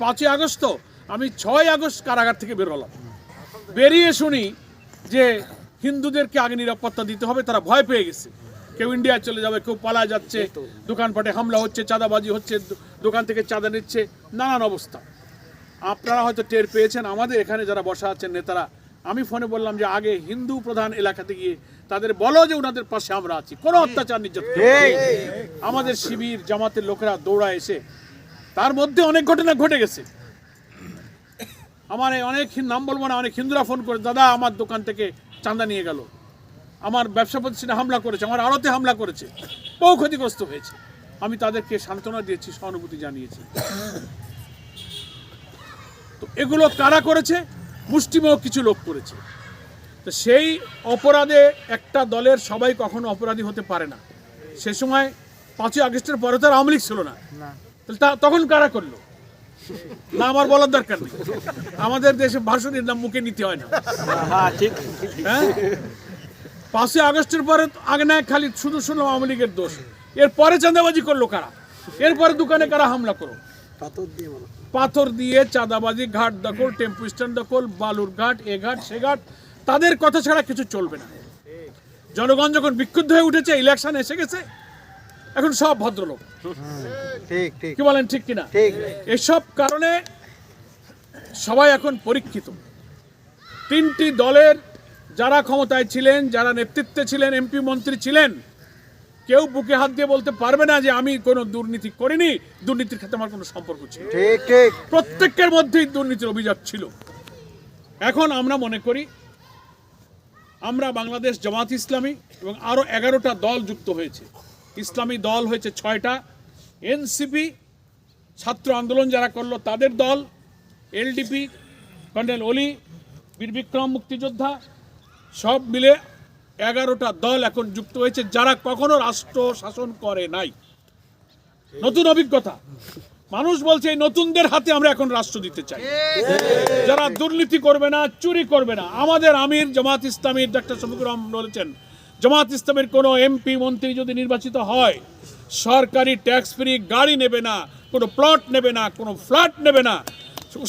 পাঁচই আগস্ট তো আমি ছয় আগস্ট কারাগার থেকে বের হলাম। বেরিয়ে শুনি যে হিন্দুদেরকে আগে নিরাপত্তা দিতে হবে তারা ভয় পেয়ে গেছে। কেউ ইন্ডিয়া চলে যাবে কেউ পালা যাচ্ছে দোকানপাটে হামলা হচ্ছে চাঁদাবাজি হচ্ছে দোকান থেকে চাঁদা নিচ্ছে নানান অবস্থা। আপনারা হয়তো টের পেয়েছেন আমাদের এখানে যারা বসা আছেন নেতারা আমি ফোনে বললাম যে আগে হিন্দু প্রধান এলাকাতে গিয়ে তাদের বলো যে ওনাদের পাশে আমরা আছি। কোনো অত্যাচার নির্যাতন আমাদের শিবির জামাতের লোকেরা দৌড়া এসে তার মধ্যে অনেক ঘটনা ঘটে গেছে। আমার অনেক নাম বলব না, অনেক হিন্দুরা ফোন করে, দাদা, আমার দোকান থেকে চাঁদা নিয়ে গেল। আমার ব্যবসা প্রতিষ্ঠানে হামলা করেছে, আমার আড়তে হামলা করেছে, বহু ক্ষতিগ্রস্ত হয়েছে। আমি তাদেরকে সান্ত্বনা দিয়েছি, সহানুভূতি জানিয়েছি। তো এগুলো কারা করেছে? মুষ্টিমেয় কিছু লোক করেছে। তো সেই অপরাধে একটা দলের সবাই কখনো অপরাধী হতে পারে না। সে সময় পাঁচই আগস্টের পরে তো আওয়ামী লীগ ছিল না। তখন কারা করল? না আমার বলার দরকার নেই। আমাদের দেশে ভাষণের নাম মুখে নিতে হয় না। হ্যাঁ হ্যাঁ? পাঁচই আগস্টের পরে তো আগে না খালি শুধু শুনলাম আওয়ামী লীগের দোষ। এরপরে চাঁদাবাজি করল কারা? এরপরে দোকানে কারা হামলা করো পাথর দিয়ে পাথর দিয়ে চাঁদাবাজি ঘাট দখল টেম্পু স্ট্যান্ড দখল বালুর ঘাট এ ঘাট সে ঘাট তাদের কথা ছাড়া কিছু চলবে না। জনগণ যখন বিক্ষুব্ধ হয়ে উঠেছে ইলেকশন এসে গেছে এখন সব ভদ্রলোক। ঠিক ঠিক। কি বলেন ঠিক কিনা? ঠিক। এসব কারণে সবাই এখন পরীক্ষিত। তিনটি দলের যারা ক্ষমতায় ছিলেন যারা নেতৃত্বে ছিলেন এমপি মন্ত্রী ছিলেন কেউ বুকে হাত দিয়ে বলতে পারবে না যে আমি কোনো দুর্নীতি করিনি দুর্নীতির ক্ষেত্রে আমার কোনো সম্পর্ক ছিল প্রত্যেকের মধ্যেই দুর্নীতির অভিযোগ ছিল। এখন আমরা মনে করি আমরা বাংলাদেশ জামাত ইসলামী এবং আরও এগারোটা দল যুক্ত হয়েছে। ইসলামী দল হয়েছে ছয়টা। এনসিপি, ছাত্র আন্দোলন যারা করল তাদের দল, এলডিপি, কর্নেল অলি, বীর বিক্রম মুক্তিযোদ্ধা, সব মিলে এগারোটা দল এখন যুক্ত হয়েছে, যারা কখনো রাষ্ট্র শাসন করে নাই। নতুন অভিজ্ঞতা। মানুষ বলছে, এই নতুনদের হাতে আমরা এখন রাষ্ট্র দিতে চাই। যারা দুর্নীতি করবে না, চুরি করবে না। আমাদের আমির জামাত ইসলামীর ডাক্তার শফিকুর রহমান বলেছেন জামাত ইসলামের কোনো এমপি, মন্ত্রী যদি নির্বাচিত হয়, সরকারি ট্যাক্স ফ্রি গাড়ি নেবে না, কোনো প্লট নেবে না, কোনো ফ্ল্যাট নেবে না,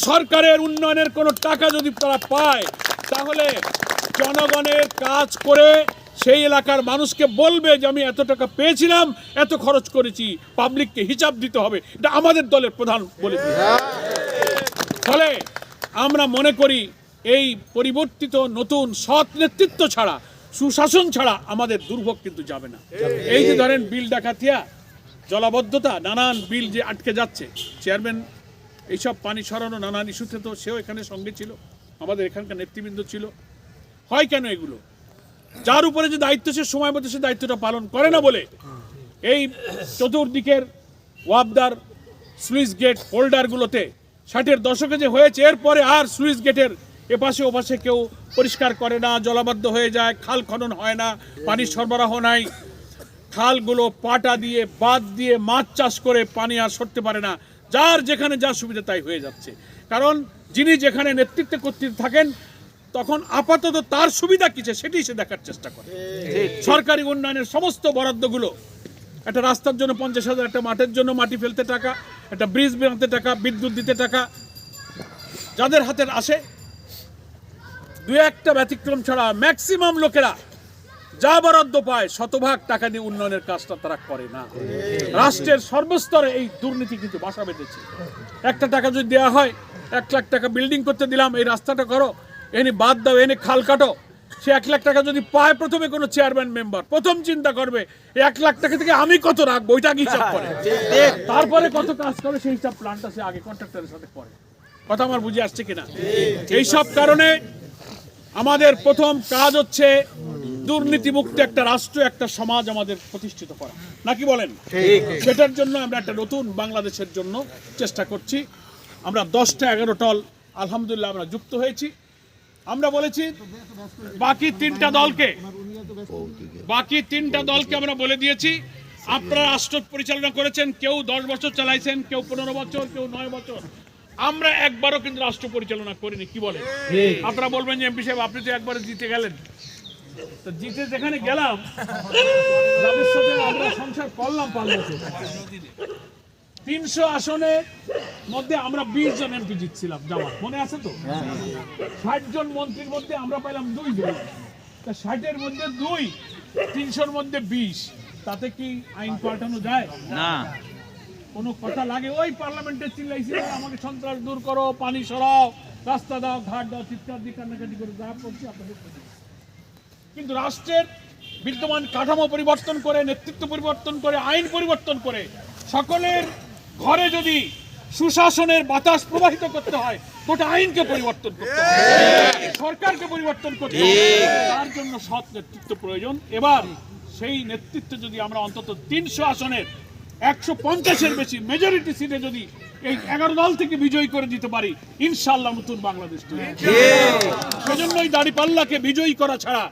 সরকারের উন্নয়নের কোনো টাকা যদি তারা পায়, তাহলে জনগণের কাজ করে সেই এলাকার মানুষকে বলবে যে, আমি এত টাকা পেয়েছিলাম, এত খরচ করেছি পাবলিককে হিসাব দিতে হবে। এটা আমাদের দলের প্রধান বলে ফলে আমরা মনে করি, এই পরিবর্তিত নতুন সৎ নেতৃত্ব ছাড়া সুশাসন ছাড়া আমাদের দুর্ভোগ কিন্তু যাবে না। এই যে ধরেন বিল ডাকাতিয়া, জলাবদ্ধতা, নানান বিল যে আটকে যাচ্ছে, চেয়ারম্যান, এইসব পানি সরানো, নানান ইস্যুতে তো সেও এখানে সঙ্গে ছিল, আমাদের এখানকার নেতৃবৃন্দ ছিল। হয় কেন এগুলো? যার উপরে যে দায়িত্ব, সে সময় মতো সে দায়িত্বটা পালন করে না বলে, এই চতুর্দিকের ওয়াবদার সুইচ গেট হোল্ডারগুলোতে ষাটের দশকে যে হয়েছে, এরপরে আর সুইচ গেটের এপাশে ওপাশে কেউ পরিষ্কার করে না, জলাবদ্ধ হয়ে যায়, খাল খনন হয় না পানির সরবরাহ নাই। খালগুলো পাটা দিয়ে বাদ দিয়ে মাছ চাষ করে পানি আর সরতে পারে না। যার যেখানে যা সুবিধা তাই হয়ে যাচ্ছে। কারণ যিনি যেখানে নেতৃত্বে কর্তৃত্ব থাকেন, তখন আপাতত তার সুবিধা কিছে সেটি সে দেখার চেষ্টা করে। সরকারি উন্নয়নের সমস্ত বরাদ্দগুলো, একটা রাস্তার জন্য পঞ্চাশ হাজার, একটা মাঠের জন্য মাটি ফেলতে টাকা, একটা ব্রিজ বানাতে টাকা, বিদ্যুৎ দিতে টাকা, যাদের হাতের আসে দু একটা ব্যতিক্রম ছাড়া ম্যাক্সিমাম লোকেরা যা বরাদ্দ পায় শতভাগ টাকা দিয়ে উন্নয়নের কাজটা তারা করে না। রাষ্ট্রের সর্বস্তরে এই দুর্নীতি কিন্তু বাসা বেঁধেছে। একটা টাকা যদি দেওয়া হয় এক লাখ টাকা বিল্ডিং করতে দিলাম এই রাস্তাটা করো এনে বাদ দাও এনে খাল কাটো। সে এক লাখ টাকা যদি পায় প্রথমে কোনো চেয়ারম্যান মেম্বার প্রথম চিন্তা করবে এক লাখ টাকা থেকে আমি কত রাখব? ওইটা হিসাব করে? তারপরে কত কাজ করে সেই হিসাব প্ল্যানটা সে আগে কন্ট্রাক্টরের সাথে করে। কথা আমার বুঝে আসছে কিনা? এইসব কারণে আমাদের প্রথম কাজ হচ্ছে দুর্নীতিমুক্ত একটা রাষ্ট্র একটা সমাজ আমাদের প্রতিষ্ঠিত করা। নাকি বলেন? সেটার জন্য আমরা একটা নতুন বাংলাদেশের জন্য চেষ্টা করছি। আমরা দশটা এগারো টল আলহামদুলিল্লাহ আমরা যুক্ত হয়েছি। আমরা বলেছি বাকি তিনটা দলকে বাকি তিনটা দলকে আমরা বলে দিয়েছি আপনারা রাষ্ট্র পরিচালনা করেছেন কেউ দশ বছর চালাইছেন কেউ পনেরো বছর কেউ নয় বছর। আমরা একবারও কিন্তু রাষ্ট্র পরিচালনা করিনি কি বলে আপনারা বলবেন যে এমপি সাহেব আপনি তো একবারে জিতে গেলেন। তো জিতে যেখানে গেলাম যাদের সাথে আমরা সংসার করলাম বছর তিনশো আসনের মধ্যে আমরা বিশ জন এমপি জিতছিলাম জামাত। মনে আছে তো? ষাট জন মন্ত্রীর মধ্যে আমরা পাইলাম দুই জন। তা ষাটের মধ্যে দুই তিনশোর মধ্যে বিশ। তাতে কি আইন পাল্টানো যায়? না। কোনো কথা লাগে ওই পার্লামেন্টে চিল্লাইছিল আমাকে সন্ত্রাস দূর করো পানি সরাও রাস্তা দাও ঘাট দাও চিৎকার দিয়ে কান্নাকাটি করে যা করছি আপনাদের কিন্তু রাষ্ট্রের বিদ্যমান কাঠামো পরিবর্তন করে নেতৃত্ব পরিবর্তন করে আইন পরিবর্তন করে সকলের ঘরে যদি সুশাসনের বাতাস প্রবাহিত করতে হয় গোটা আইনকে পরিবর্তন করতে হবে। সরকারকে পরিবর্তন করতে তার জন্য সৎ নেতৃত্ব প্রয়োজন। এবার সেই নেতৃত্ব যদি আমরা অন্তত তিনশো আসনের একশো পঞ্চাশের বেশি মেজরিটি সিটে যদি এই এগারো দল থেকে বিজয়ী করে দিতে পারি ইনশাল্লাহ নতুন বাংলাদেশ। সেজন্যই দাড়িপাল্লাকে বিজয়ী করা ছাড়া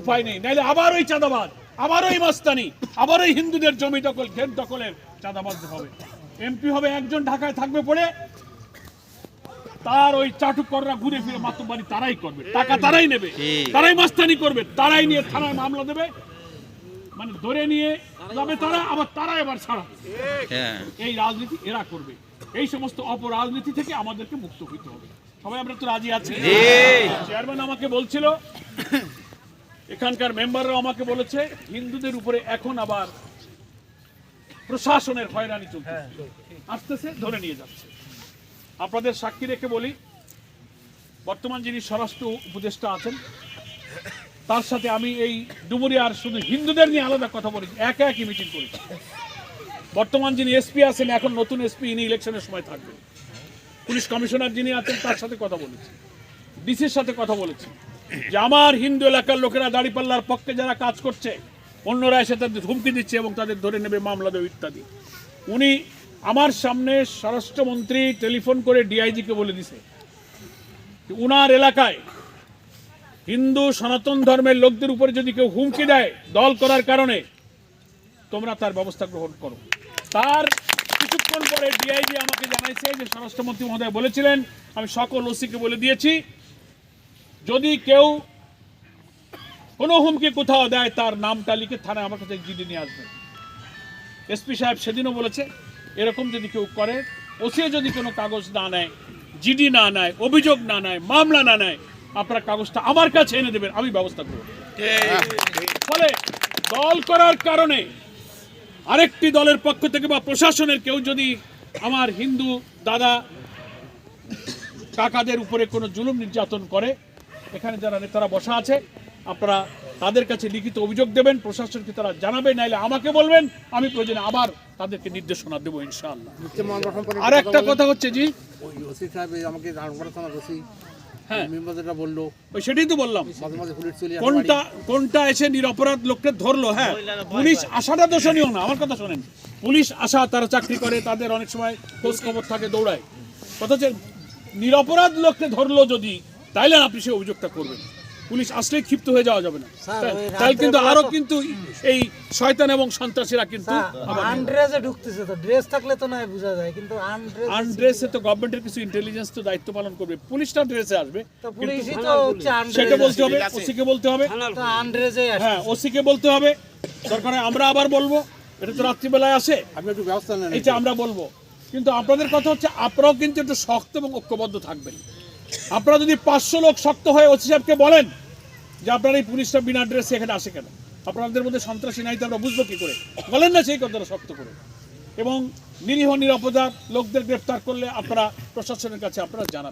উপায় নেই। নাইলে আবার ওই চাঁদাবাদ আবার ওই মাস্তানি আবার ওই হিন্দুদের জমি দখল ঘের দখলের চাঁদাবাদ হবে। এমপি হবে একজন ঢাকায় থাকবে পড়ে। তার ওই চাটুকররা ঘুরে ফিরে মাতব্বাড়ি তারাই করবে। টাকা তারাই নেবে। তারাই মাস্তানি করবে। তারাই নিয়ে থানায় মামলা দেবে। মানে ধরে নিয়ে যাবে তারা আবার তারা এবার ছাড়া। হ্যাঁ। এই রাজনীতি এরা করবে। এই সমস্ত অপরাজনীতি থেকে আমাদেরকে মুক্ত হইতে হবে। সবাই আমরা তো রাজি আছি। চেয়ারম্যান আমাকে বলছিল এখানকার মেম্বাররা আমাকে বলেছে হিন্দুদের উপরে এখন আবার প্রশাসনের হয়রানি চলছে। আসতেছে ধরে নিয়ে যাচ্ছে। আপনাদের সাক্ষী রেখে বলি বর্তমান যিনি স্বরাষ্ট্র উপদেষ্টা আছেন তার সাথে আমি এই ডুমুরিয়ার শুধু হিন্দুদের নিয়ে আলাদা কথা বলেছি একা একই মিটিং করেছি বর্তমান যিনি এসপি আছেন, এখন নতুন এসপি ইনি ইলেকশনের সময় থাকবেন। পুলিশ কমিশনার যিনি আছেন, তার সাথে কথা বলেছি। ডিসির সাথে কথা বলেছি। যে আমার হিন্দু এলাকার লোকেরা দাড়িপাল্লার পক্ষে যারা কাজ করছে, অন্যরা এসে তাদের হুমকি দিচ্ছে এবং তাদের ধরে নেবে মামলা দেবে ইত্যাদি। উনি আমার সামনে স্বরাষ্ট্রমন্ত্রী টেলিফোন করে ডিআইজিকে বলে দিছে। উনার এলাকায় হিন্দু সনাতন ধর্মের লোকদের উপরে যদি কেউ হুমকি দেয় দল করার কারণে, তোমরা তার ব্যবস্থা গ্রহণ করো। তার কিছুক্ষণ পরে ডিআইজি আমাকে জানাইছে যে স্বরাষ্ট্রমন্ত্রী মহোদয় বলেছিলেন, আমি সকল ওসিকে বলে দিয়েছি, যদি কেউ কোনো হুমকি কোথাও দেয়, তার নামটা লিখে থানায় আমার কাছে জিডি নিয়ে আসবেন এসপি সাহেব সেদিনও বলেছে, এরকম যদি কেউ করে, ওসিও যদি কোনো কাগজ না নেয়, জিডি না নেয়, অভিযোগ না নেয়, মামলা না নেয় আপনারা কাগজটা আমার কাছে এনে দেবেন আমি ব্যবস্থা করব। ফলে দল করার কারণে আরেকটি দলের পক্ষ থেকে বা প্রশাসনের কেউ যদি আমার হিন্দু দাদা কাকাদের উপরে কোনো জুলুম নির্যাতন করে এখানে যারা নেতারা বসা আছে আপনারা তাদের কাছে লিখিত অভিযোগ দেবেন প্রশাসনকে তারা জানাবে নাইলে আমাকে বলবেন আমি প্রয়োজনে আবার তাদেরকে নির্দেশনা দেবো ইনশাআল্লাহ। আর একটা কথা হচ্ছে জি ওই ওসি সাহেব আমাকে হ্যাঁ। মেম্বার বলল ওই সেটাই তো বললাম। মাঝে মাঝে পুলিশ চলে কোনটা কোনটা এসে নিরপরাধ লোককে ধরলো? হ্যাঁ। পুলিশ আসাটা দোষণীয় না আমার কথা শোনেন। পুলিশ আসা তারা চাকরি করে তাদের অনেক সময় খোঁজ খবর থাকে দৌড়ায়। কথা হচ্ছে নিরপরাধ লোককে ধরলো যদি তাইলে আপনি সে অভিযোগটা করবেন। পুলিশ আসলেই ক্ষিপ্ত হয়ে যাওয়া যাবে না। তাই কিন্তু আরও কিন্তু এই শয়তান এবং সন্ত্রাসীরা কিন্তু আনড্রেসে ঢুকতেছে তো। ড্রেস থাকলে তো নয় বোঝা যায়। কিন্তু আনড্রেস আনড্রেসে তো গভর্নমেন্টের কিছু ইন্টেলিজেন্স তো দায়িত্ব পালন করবে। পুলিশটা ড্রেসে আসবে তো পুলিশই তো হচ্ছে সেটা বলতে হবে ওসিকে বলতে হবে। তো আনড্রেসে আসে হ্যাঁ ওসিকে বলতে হবে। দরকার হয় আমরা আবার বলব এটা তো রাত্রিবেলায় আসে। আপনি একটু ব্যবস্থা নেন এটা আমরা বলব। কিন্তু আপনাদের কথা হচ্ছে আপনারাও কিন্তু একটু শক্ত এবং ঐক্যবদ্ধ থাকবেন। আপনারা যদি পাঁচশো লোক শক্ত হয়ে ওসি সাহেবকে বলেন যে আপনার এই পুলিশটা বিনা ড্রেসে এখানে আসে কেন? আপনাদের মধ্যে সন্ত্রাসী নাই তো আমরা বুঝব কি করে? বলেন না সেই কথাটা শক্ত করে। এবং নিরীহ, নিরাপদা লোকদের গ্রেফতার করলে আপনারা প্রশাসনের কাছে আপনারা জানাবেন।